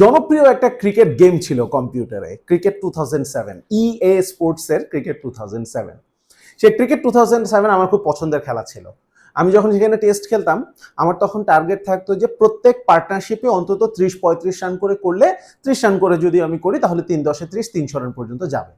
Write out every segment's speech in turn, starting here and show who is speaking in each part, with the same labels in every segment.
Speaker 1: জনপ্রিয় একটা cricket game ছিল কম্পিউটারে, cricket two thousand seven EA স্পোর্টসের ক্রিকেট টু থাউজেন্ড সেভেন। সেই ক্রিকেট টু থাউজেন্ড সেভেন আমার খুব পছন্দের খেলা ছিল। আমি যখন সেখানে টেস্ট খেলতাম, আমার তখন টার্গেট থাকতো যে প্রত্যেক পার্টনারশিপে অন্তত ত্রিশ পঁয়ত্রিশ রান করে করলে ত্রিশ রান করে যদি আমি করি, তাহলে তিন দশে ত্রিশ, তিনশো রান পর্যন্ত যাবে।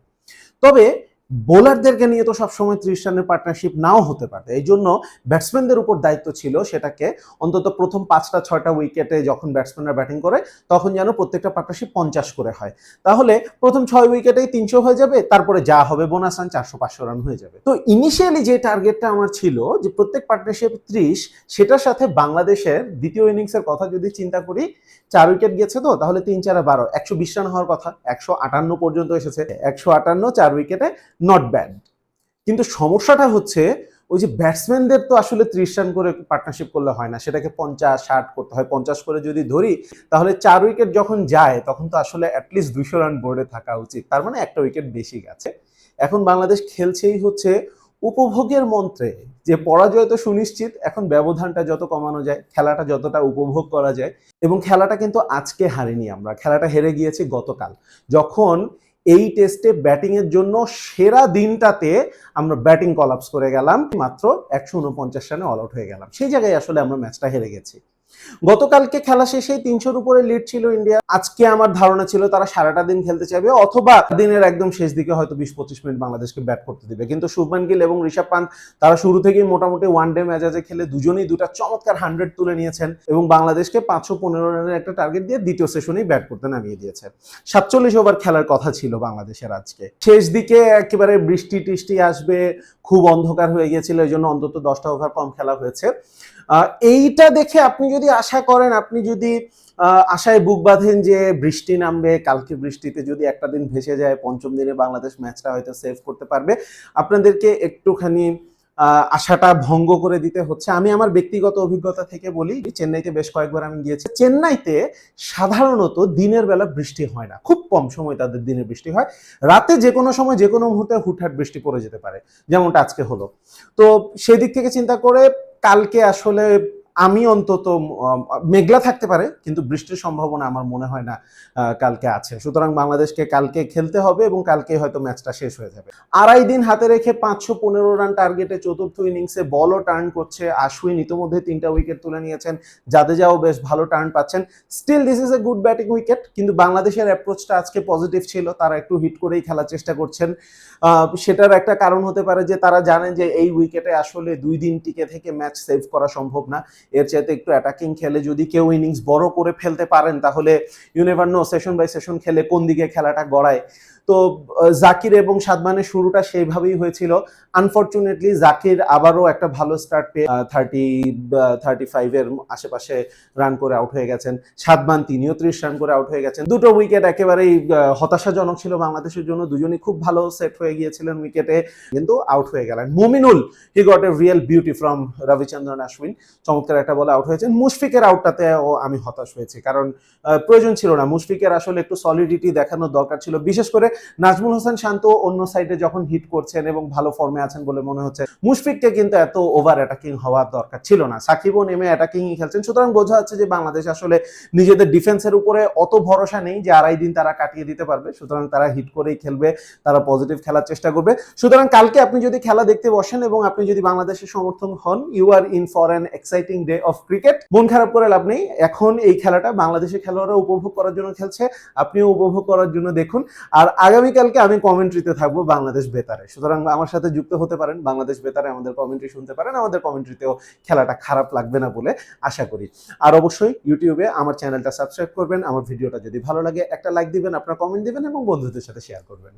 Speaker 1: তবে বোলারদেরকে নিয়ে তো সবসময় ত্রিশ রানের পার্টনারশিপ নাও হতে পারে। এই জন্য ব্যাটসম্যানদের উপর দায়িত্ব ছিল সেটাকে অন্তত প্রথম পাঁচটা, ছয়টা উইকেটে যখন ব্যাটসম্যানরা ব্যাটিং করে, তখন যেন প্রত্যেকটা পার্টনারশিপ পঞ্চাশ করে হয়। তাহলে প্রথম ছয় উইকেটেই তিনশো হয়ে যাবে, তারপরে যা হবে বোনাস রান চারশো, পাঁচশো রান হয়ে যাবে। তো ইনিশিয়ালি যে টার্গেটটা আমার ছিল, যে প্রত্যেক পার্টনারশিপ ত্রিশ, সেটার সাথে বাংলাদেশের দ্বিতীয় ইনিংসের কথা যদি চিন্তা করি, চার উইকেট গেছে তো, তাহলে তিন, চারে, বারো, একশো বিশ রান হওয়ার কথা, একশো আটান্ন পর্যন্ত এসেছে। একশো আটান্ন, চার উইকেটে নট ব্যাড কিন্তু সমস্যাটা হচ্ছে, ওই যে ব্যাটসম্যানদের তো আসলে ত্রিশ রান করে পার্টনারশিপ করলে হয় না। সেটাকে পঞ্চাশ, ষাট করতে হয়। পঞ্চাশ করে যদি ধরি, তাহলে চার উইকেট যখন যায়, তখন তো আসলে অ্যাটলিস্ট দুশো রান বোর্ডে থাকা উচিত। তার মানে একটা উইকেট বেশি গেছে। এখন বাংলাদেশ খেলছেই হচ্ছে উপভোগের মন্ত্রে। যে পরাজয় তো সুনিশ্চিত, এখন ব্যবধানটা যত কমানো যায়, খেলাটা যতটা উপভোগ করা যায়, এবং খেলাটা কিন্তু আজকে হারিনি আমরা। খেলাটা হেরে গিয়েছি গতকাল। যখন এই টেস্টে ব্যাটিং এর জন্য সেরা দিনটাতে আমরা ব্যাটিং কলাপস করে গেলাম। মাত্র একশো উনপঞ্চাশ রানে অল আউট হয়ে গেলাম। সেই জায়গায় আসলে আমরা ম্যাচটা হেরে গেছি। গতকালকে খেলা শেষে তিনশোর উপরে লিড ছিল ইন্ডিয়া আজকে আমার ধারণা ছিল তারা সারাটা দিন খেলতে চাইবে, অথবা দিনের একদম শেষ দিকে হয়তো বিশ পঁচিশ মিনিট বাংলাদেশকে ব্যাট করতে দিবে। কিন্তু শুভমান গিল এবং ঋষভ পান্ত তারা শুরু থেকেই মোটামুটি ওয়ান ডে ম্যাচে খেলে দুজনেই দুটা চমৎকার হান্ড্রেড তুলে নিয়েছেন এবং বাংলাদেশকে পাঁচশো পনেরো রানের একটা টার্গেট দিয়ে দ্বিতীয় সেশনেই ব্যাট করতে নামিয়ে দিয়েছে। সাতচল্লিশ ওভার খেলার কথা ছিল বাংলাদেশের আজকে। শেষ দিকে একেবারে বৃষ্টি টিষ্টি আসবে, খুব অন্ধকার হয়ে গিয়েছিল এই জন্য অন্তত দশটা ওভার কম খেলা হয়েছে। এইটা দেখে আপনি যদি আশা করেন আপনি যদি আশায় বুক বাঁধেন যে বৃষ্টি নামবে, কালকে বৃষ্টিতে যদি একটা দিন ভেসে যায়, পঞ্চম দিনে বাংলাদেশ ম্যাচটা হয়তো সেভ করতে পারবে। আপনাদেরকে একটুখানি আশাটা ভঙ্গ করে দিতে হচ্ছে। আমি আমার ব্যক্তিগত অভিজ্ঞতা থেকে বলি, চেন্নাইতে বেশ কয়েকবার আমি গিয়েছি। চেন্নাইতে সাধারণত দিনের বেলা বৃষ্টি হয় না। খুব কম সময় তাদের দিনে বৃষ্টি হয়। রাতে যে কোনো সময়, যে কোনো মুহূর্তে হুটহাট বৃষ্টি পড়ে যেতে পারে। যেমনটা আজকে হলো। তো সেদিক থেকে চিন্তা করে, কালকে আসলে আমি অন্তত মেঘলা থাকতে পারে, কিন্তু বৃষ্টির সম্ভাবনা আমার মনে হয় না কালকে আছে। সুতরাং বাংলাদেশকে কালকে খেলতে হবে এবং কালকে হয়তো ম্যাচটা শেষ হয়ে যাবে। আড়াই দিন হাতে রেখে পাঁচশো পনেরো রান টার্গেটে চতুর্থ ইনিংসে বলও টার্ন করছে আশুইন ইতিমধ্যে তিনটা উইকেট তুলে নিয়েছেন। জাদেজাও বেশ ভালো টার্ন পাচ্ছেন। Still this is a good batting wicket কিন্তু বাংলাদেশের অ্যাপ্রোচটা আজকে পজিটিভ ছিল, তারা একটু হিট করেই খেলার চেষ্টা করছেন। সেটার একটা কারণ হতে পারে যে তারা জানেন যে এই উইকেটে আসলে দুই দিন টিকে থেকে ম্যাচ সেভ করা সম্ভব না। এর চাইতে একটু অ্যাটাকিং খেলে যদি কেউ ইনিংস বড় করে ফেলতে পারেন, তাহলে you never know session by session খেলে কোন দিকে খেলাটা গড়ায়। তো জাকির এবং সাদমানের শুরুটা সেইভাবেই হয়েছিল। আনফর্চুনেটলি জাকির আবারও একটা ভালো স্টার্ট পেয়ে থার্টি থার্টি ফাইভের আশেপাশে রান করে আউট হয়ে গেছেন। সাদমান তিনিও ত্রিশ রান করে আউট হয়ে গেছেন। দুটো উইকেট একেবারেই হতাশাজনক ছিল বাংলাদেশের জন্য। দুজনই খুব ভালো সেট হয়ে গিয়েছিলেন উইকেটে কিন্তু আউট হয়ে গেলেন। Mominul he got a real beauty from Ravichandran Ashwin. চমৎকার একটা বলে আউট হয়েছেন। মুশফিকের আউটটাতে ও আমি হতাশ হয়েছি, কারণ প্রয়োজন ছিল না। মুশফিকের আসলে একটু সলিডিটি দেখানোর দরকার ছিল। বিশেষ করে নাজমুল হোসেন শান্ত অন্য সাইডে যখন হিট করছেন এবং ভালো ফর্মে আছেন বলে মনে হচ্ছে, মুশফিককে কিন্তু এত ওভার অ্যাটাকিং হওয়ার দরকার ছিল না। সাকিবও নেমে অ্যাটাকিংই খেলছেন। সুতরাং বোঝা যাচ্ছে যে বাংলাদেশ আসলে নিজেদের ডিফেন্সের উপরে অত ভরসা নেই যে আড়াই দিন তারা কাটিয়ে দিতে পারবে। সুতরাং তারা হিট করেই খেলবে, তারা পজিটিভ খেলার চেষ্টা করবে। সুতরাং কালকে আপনি যদি খেলা দেখতে বসেন এবং আপনি যদি বাংলাদেশের সমর্থন হন you are in for an exciting day of cricket মন খারাপ করে লাভ নেই। এখন এই খেলাটা বাংলাদেশের খেলোয়াড়রা উপভোগ করার জন্য খেলছে। আপনিও উপভোগ করার জন্য দেখুন। আর আগামীকালকে আমি কমেন্ট্রিতে থাকব বাংলাদেশ বেতারে। সুতরাং আমার সাথে যুক্ত হতে পারেন, বাংলাদেশ বেতারে আমাদের কমেন্ট্রি শুনতে পারেন, আমাদের কমেন্ট্রিতেও খেলাটা খারাপ লাগবে না বলে আশা করি। আর অবশ্যই ইউটিউবে আমার চ্যানেলটা সাবস্ক্রাইব করবেন, আমার ভিডিওটা যদি ভালো লাগে একটা লাইক দিবেন, আপনার কমেন্ট দিবেন এবং বন্ধুদের সাথে শেয়ার করবেন।